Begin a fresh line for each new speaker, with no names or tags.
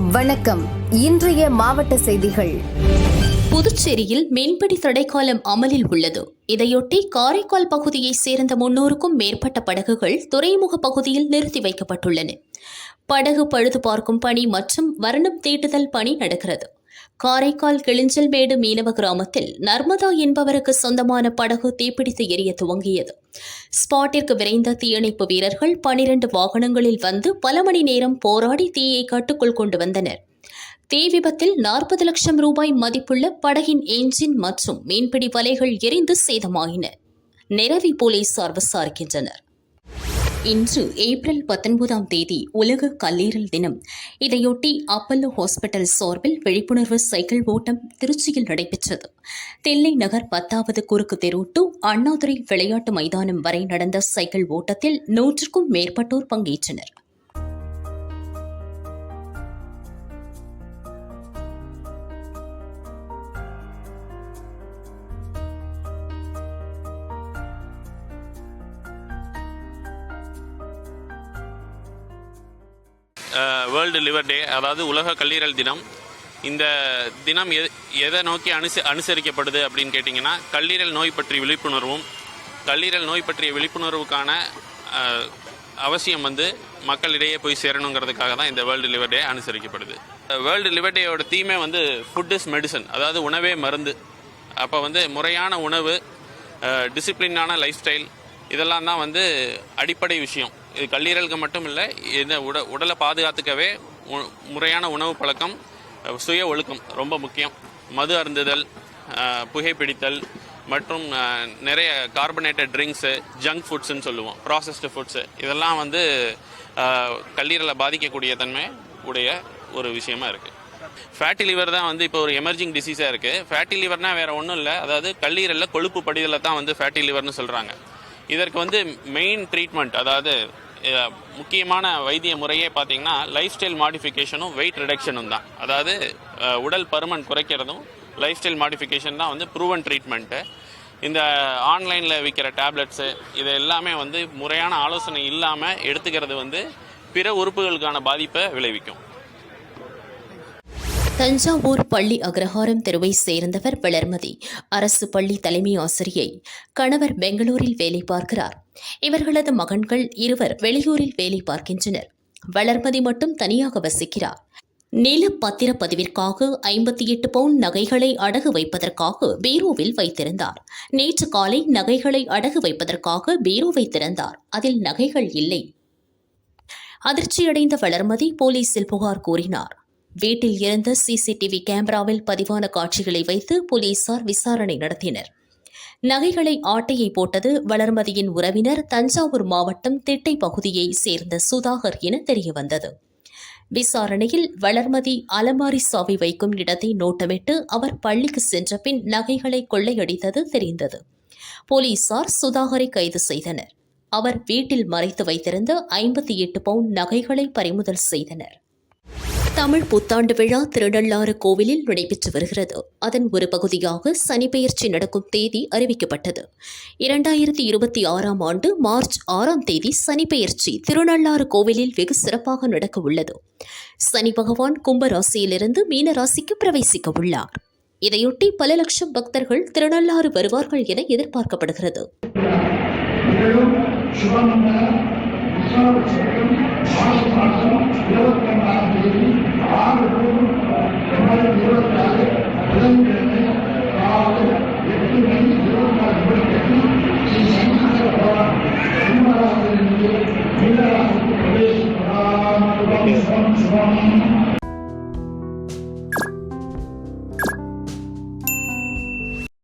வணக்கம். இன்றைய மாவட்ட செய்திகள்.
புதுச்சேரியில் மீன்பிடி தடைக்காலம் அமலில் உள்ளது. இதையொட்டி காரைக்கால் பகுதியைச் சேர்ந்த முன்னூறுக்கும் மேற்பட்ட படகுகள் துறைமுக பகுதியில் நிறுத்தி வைக்கப்பட்டுள்ளன. படகு பழுது பார்க்கும் பணி மற்றும் வர்ணம் தீட்டுதல் பணி நடக்கிறது. காரைக்கால் கிளிஞ்சல்மேடு மீனவ கிராமத்தில் நர்மதா என்பவருக்கு சொந்தமான படகு தீப்பிடித்து எரிய துவங்கியது. ஸ்பாட்டிற்கு விரைந்த தீயணைப்பு வீரர்கள் பனிரண்டு வாகனங்களில் வந்து பல மணி நேரம் போராடி தீயை கட்டுக்குள் கொண்டு வந்தனர். தீ விபத்தில் நாற்பது லட்சம் ரூபாய் மதிப்புள்ள படகின் என்ஜின் மற்றும் மீன்பிடி வலைகள் எரிந்து சேதமாயின. நிரவி போலீசார் விசாரிக்கின்றனர். இன்று ஏப்ரல் பத்தொன்பதாம் தேதி உலக கல்லீரல் தினம். இதையொட்டி அப்பல்லோ ஹாஸ்பிட்டல் சார்பில் விழிப்புணர்வு சைக்கிள் ஓட்டம் திருச்சியில் நடைபெற்றது. தில்லை நகர் பத்தாவது குறுக்கு தெரு டு அண்ணாதுரை விளையாட்டு மைதானம் வரை நடந்த சைக்கிள் ஓட்டத்தில் நூற்றுக்கும் மேற்பட்டோர் பங்கேற்றனர்.
வேர்ல்டு லிவர் டே அதாவது உலக கல்லீரல் தினம். இந்த தினம் எ எதை நோக்கி அனுச அனுசரிக்கப்படுது அப்படின்னு கேட்டிங்கன்னா கல்லீரல் நோய் பற்றிய விழிப்புணர்வும் கல்லீரல் நோய் பற்றிய விழிப்புணர்வுக்கான அவசியம் வந்து மக்களிடையே போய் சேரணுங்கிறதுக்காக தான் இந்த வேர்ல்டு லிவர் டே அனுசரிக்கப்படுது. வேர்ல்டு லிவர் டேயோட தீமே வந்து ஃபுட் இஸ் மெடிசன் அதாவது உணவே மருந்து. அப்போ வந்து முறையான உணவு டிசிப்ளினான லைஃப் ஸ்டைல் இதெல்லாம் தான் வந்து அடிப்படை விஷயம். இது கல்லீரலுக்கு மட்டும் இல்லை இந்த உட உடலை பாதுகாத்துக்கவே முறையான உணவு பழக்கம் சுய ஒழுக்கம் ரொம்ப முக்கியம். மது அருந்துதல் புகைப்பிடித்தல் மற்றும் நிறைய கார்பனேட்டட் ட்ரிங்க்ஸு ஜங்க் ஃபுட்ஸ்ன்னு சொல்லுவோம். ப்ராசஸ்டு ஃபுட்ஸு இதெல்லாம் வந்து கல்லீரலை பாதிக்கக்கூடிய தன்மை உடைய ஒரு விஷயமா இருக்குது ஃபேட்டி லிவர் தான் வந்து இப்போ ஒரு எமர்ஜிங் டிசீஸாக இருக்குது ஃபேட்டி லிவர்னால் வேறு ஒன்றும் இல்லை. அதாவது கல்லீரலில் கொழுப்பு படிதலை தான் வந்து ஃபேட்டி லிவர்னு சொல்கிறாங்க இதற்கு வந்து மெயின் ட்ரீட்மெண்ட் அதாவது முக்கியமான வைத்திய முறையே பார்த்தீங்கன்னா லைஃப் ஸ்டைல் மாடிஃபிகேஷனும் வெயிட் ரிடக்ஷனும் தான். அதாவது உடல் பருமன் குறைக்கிறதும் லைஃப் ஸ்டைல் மாடிஃபிகேஷன் தான் வந்து ப்ரூவன் ட்ரீட்மெண்ட்டு இந்த ஆன்லைனில் விற்கிற டேப்லெட்ஸு இது எல்லாமே வந்து முறையான ஆலோசனை இல்லாமல் எடுத்துக்கிறது வந்து பிற உறுப்புகளுக்கான பாதிப்பை விளைவிக்கும்.
தஞ்சாவூர் பள்ளி அக்ரஹாரம் தெருவை சேர்ந்தவர் வளர்மதி அரசு பள்ளி தலைமை ஆசிரியை. கணவர் பெங்களூரில் வேலை பார்க்கிறார். இவர்களது மகன்கள் இருவர் வெளியூரில் வேலை பார்க்கின்றனர். வளர்மதி மட்டும் தனியாக வசிக்கிறார். நில பத்திரப்பதிவிற்காக ஐம்பத்தி எட்டு பவுன் நகைகளை அடகு வைப்பதற்காக பீரோவில் வைத்திருந்தார். நேற்று காலை நகைகளை அடகு வைப்பதற்காக பீரோவை திறந்தார். அதில் நகைகள் இல்லை. அதிர்ச்சியடைந்த வளர்மதி போலீசில் புகார் கூறினார். வீட்டில் இருந்த சிசிடிவி கேமராவில் பதிவான காட்சிகளை வைத்து போலீசார் விசாரணை நடத்தினர். நகைகளை ஆட்டையை போட்டது வளர்மதியின் உறவினர் தஞ்சாவூர் மாவட்டம் திட்டை பகுதியை சேர்ந்த சுதாகர் என தெரியவந்தது. விசாரணையில் வளர்மதி அலமாரி சாவி வைக்கும் இடத்தை நோட்டமிட்டு அவர் பள்ளிக்கு சென்ற பின் நகைகளை கொள்ளையடித்தது தெரிந்தது. போலீசார் சுதாகரை கைது செய்தனர். அவர் வீட்டில் மறைத்து வைத்திருந்த ஐம்பத்தி எட்டு பவுன் நகைகளை பறிமுதல் செய்தனர். தமிழ் புத்தாண்டு விழா திருநள்ளாறு கோவிலில் நடைபெற்று வருகிறது. அதன் ஒரு பகுதியாக சனிப்பெயர்ச்சி நடக்கும் தேதி அறிவிக்கப்பட்டது. இரண்டாயிரத்தி இருபத்தி ஆறாம் ஆண்டு மார்ச் ஆறாம் தேதி சனிப்பெயர்ச்சி திருநள்ளாறு கோவிலில் வெகு சிறப்பாக நடக்க உள்ளது. சனி பகவான் கும்பராசியிலிருந்து மீன ராசிக்கு பிரவேசிக்க உள்ளார். இதையொட்டி பல லட்சம் பக்தர்கள் திருநள்ளாறு வருவார்கள் என எதிர்பார்க்கப்படுகிறது.